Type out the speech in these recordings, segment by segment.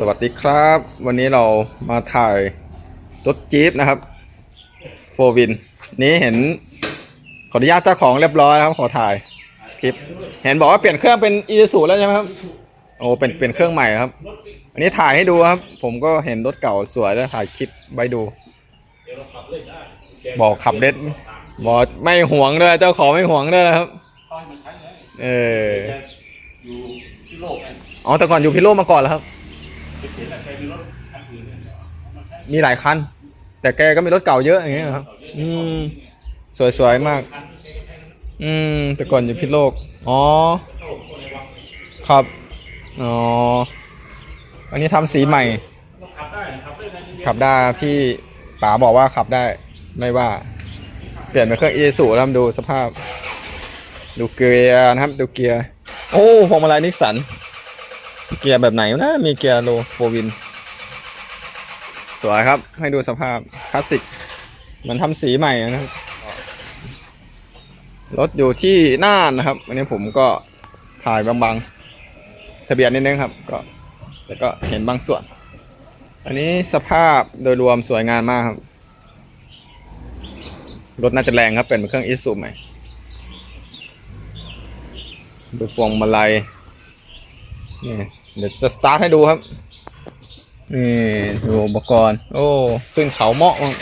สวัสดีครับ วันนี้เรามาถ่ายรถจี๊ปนะครับโฟวิน นี้เห็น ขออนุญาตเจ้าของเรียบร้อยครับขอถ่ายคลิป เห็นบอกว่าเปลี่ยนเครื่องเป็นอีซูแล้วใช่ไหมครับ โอ้เป็นเป็นเครื่องใหม่ครับ อันนี้ถ่ายให้ดูครับ ผมก็เห็นรถเก่าสวยแล้วถ่ายคลิปไว้ดู บอกขับเด็ดบอกไม่หวงด้วยเจ้าของไม่หวงด้วยนะครับต้อยมันใช้เลยเออแกอยู่ที่โลกไงอ๋อแต่ก่อนอยู่พิโลกมาก่อนแล้วครับไป เขียนอะไรไปมีรถคันอื่นเนี่ยมันใช้มีหลายคัน แต่แกก็มีรถเก่าเยอะอย่างเงี้ยครับ อืม สวยๆมาก คันที่ใช้ก็ใช้นั้นอืม แต่ก่อนอยู่พิโลก อ๋อ โลกคนในวังครับ อ๋อ อันนี้ทำสีใหม่ขับได้ขับได้นะขับได้พี่ป๋าบอกว่าขับได้ไม่ว่า เปลี่ยนเป็นเครื่องอีสูแล้วดูสภาพ ดูเกียร์นะครับ ดูเกียร์ โอ้พวงมาลัยนิสสัน เกียร์แบบไหนนะ มีเกียร์โลโฟวิน สวยครับ ให้ดูสภาพคลาสสิก มันทำสีใหม่นะครับ รถอยู่ที่น่านนะครับอันนี้ผมก็ถ่ายบางๆ ทะเบียนนิดนึงครับ ก็แต่ก็เห็นบางส่วน อันนี้สภาพโดยรวมสวยงามมากครับ รถน่าจะแรงครับ เป็นเครื่องอิซูใหม่ดูพวงมาลัยนี่ เดี๋ยวจะสตาร์ทให้ดูครับ นี่ดูอุปกรณ์ โอ้ขึ้นเขาเหมาะมาก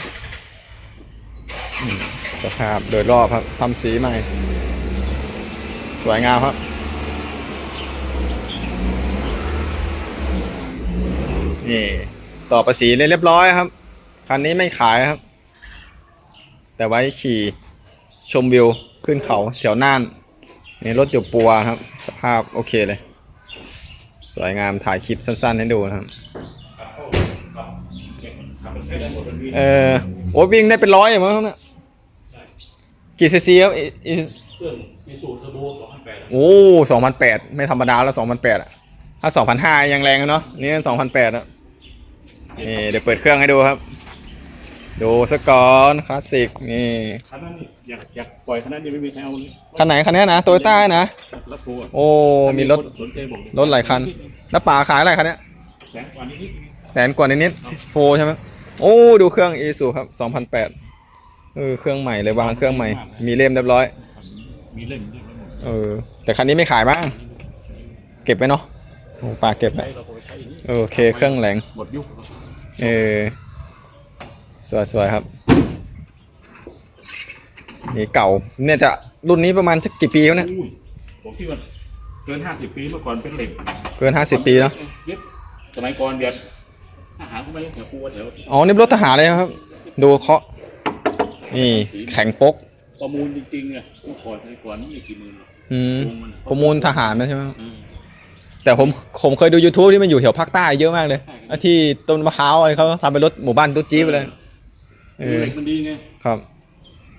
อืมสภาพโดยรอบครับทำสีใหม่ สวยงามครับ นี่ ต่อภาษีเรียบร้อยครับ คันนี้ไม่ขายครับ แต่ไว้ขี่ชมวิวขึ้นเขาแถวน่านนี่รถอยู่ปัวครับ สภาพโอเคเลยส วยงามถ่ายคลิปสั้นๆให้ดูนะครับขับเข้าขับเก็บขับมันใช้ได้หมดมันมีเออโอ้วิ่งได้เป็นร้อยอย่างมั้งเนี่ยกี่ซีซีครับอีอีเครื่องมีสูตรเทอร์โบสองพันแปดโอ้สองพันแปดไม่ธรรมดาแล้วสองพันแปดอะถ้าสองพันห้ายังแรงอะเนาะนี่สองพันแปดอะนี่เดี๋ยวเปิดเครื่องให้ดูครับ ดูสกอนคลาสสิกนี่คันนั้นนี่อยากอยากปล่อยคันนั้นยังไม่มีใครเอาเลยคันไหนคันนี้นะโตโยต้านะรับโฟร์โอ้มีรถสนใจบอกดิรถหลายคัน แล้วป๋าขายอะไรคันเนี้ยแสนกว่านิดแสนกว่านิดๆโฟใช่ไหมโอ้ดูเครื่องอีซูครับสองพันแปดเออเครื่องใหม่เลยวางเครื่องใหม่ มีเล่มเรียบร้อยๆมีเล่มเรียบร้อยหมดเออ แต่คันนี้ไม่ขายบ้าง เก็บไว้เนาะโอ้ป๋าเก็บไว้ใช้เราก็ไปใช้อย่างนี้เออโอเคเครื่องแหลงหมดยุคเออ สวยๆครับ นี่เก่า เนี่ยจะรุ่นนี้ประมาณสักกี่ปีแล้วเนี่ยอุ้ยผมคิดว่าเกินห้าสิบปีเมื่อก่อนเป็นเหล็กเกินห้าสิบปีแล้วเย็บสมัยก่อนเดี๋ยวอาหารเข้าไปแถวครัวแถวอ๋อนี่รถทหารเลยครับ ดูเคาะนี่แข็งปกประมูลจริงๆอะเมื่อก่อนสมัยก่อนนี่มีกี่หมื่นหรอกอืมวงนประมูลทหารนะใช่ไหมครับอืมแต่ผมผมเคยดู YouTube ที่มันอยู่แถวภาคใต้เยอะมากเลยอะที่ต้นมะพร้าวอะไรเขาทำเป็นรถหมู่บ้านรถจี๊ปไปเลย เออเหล็กมันดีไง ครับ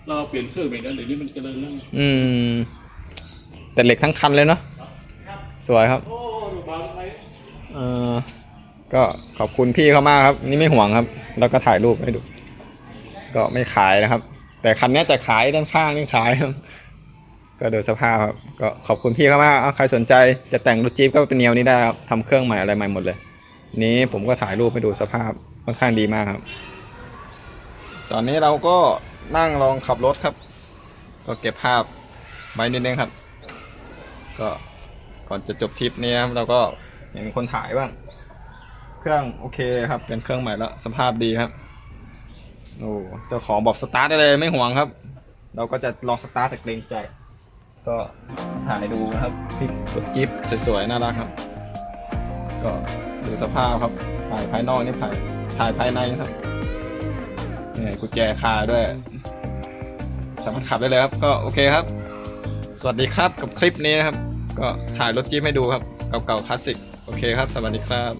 เราเปลี่ยนเครื่องเปลี่ยนอะไรเดี๋ยวนี้มันเจริญแล้วไงอืม แต่เหล็กทั้งคันเลยเนาะสวยครับ โอ้ดูบอลไปเออก็ขอบคุณพี่เขามากครับ นี่ไม่ห่วงครับ แล้วก็ถ่ายรูปให้ดู ก็ไม่ขายนะครับ แต่คันนี้จะขายด้านข้างนี่ขายครับ ก็โดยสภาพครับ ก็ขอบคุณพี่เขามากเอาใครสนใจจะแต่งรถจี๊ปก็เป็นแนวนี้ได้ครับทำเครื่องใหม่อะไรใหม่หมดเลย นี้ผมก็ถ่ายรูปให้ดูสภาพค่อนข้างดีมากครับ ตอนนี้เราก็นั่งลองขับรถครับ ก็เก็บภาพไว้นิดนึงครับ ก็ก่อนจะจบทริปนี้ครับเราก็เห็นคนถ่ายบ้าง เครื่องโอเคครับ เป็นเครื่องใหม่แล้วสภาพดีครับโอ้เจ้าของบอกสตาร์ทได้เลยไม่ห่วงครับ เราก็จะลองสตาร์ทแต่เกรงใจ ก็ถ่ายดูนะครับพี่รถจิ๊บสวยๆน่ารักครับ ก็ดูสภาพครับถ่ายภายนอกนี่ถ่ายถ่ายภายในครับ นี่กุญแจคาด้วย สามารถขับได้เลยครับ ก็โอเคครับ สวัสดีครับกับคลิปนี้นะครับ ก็ถ่ายรถจี๊ปให้ดูครับ เก่าๆคลาสสิก โอเคครับ สวัสดีครับ